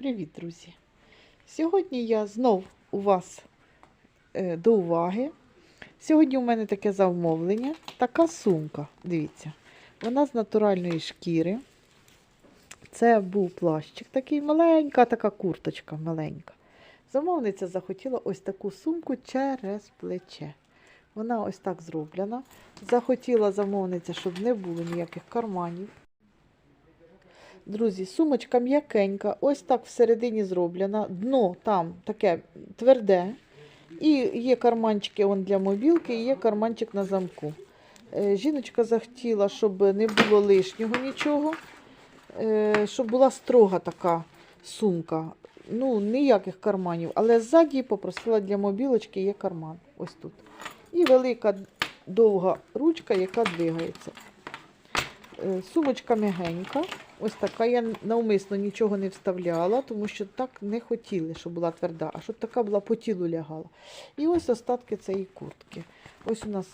Привіт, друзі! Сьогодні я знов у вас е, до уваги. Сьогодні у мене таке замовлення, така сумка. Дивіться, вона з натуральної шкіри. Це був плащик такий маленька, така курточка маленька. Замовниця захотіла ось таку сумку через плече. Вона ось так зроблена. Захотіла замовниця, щоб не було ніяких карманів. Друзі, сумочка м'якенька, ось так всередині зроблена. Дно там таке тверде. І є карманчики он для мобілки, і є карманчик на замку. Е, Жіночка захотіла, щоб не було лишнього нічого, е, щоб була строга така сумка. Ну, ніяких карманів. Але ззаді попросила для мобілочки є карман. Ось тут. І велика довга ручка, яка двигається. Е, Сумочка м'ягенька. Ось така. Я навмисно нічого не вставляла, тому що так не хотіли, щоб була тверда, а щоб така була по тілу лягала. І ось остатки цієї куртки. Ось у нас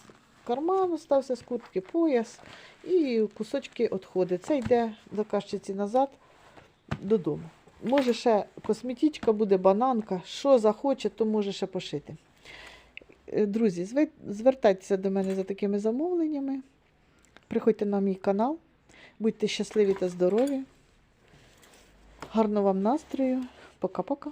карман остався з куртки, пояс і кусочки відходи. Це йде заказчиці назад додому. Може, ще косметичка буде, бананка, що захоче, то може ще пошити. Е, Друзі, звертайтеся до мене за такими замовленнями. Приходьте на мій канал. Будьте щасливі та здорові. Гарного вам настрою. Пока-пока.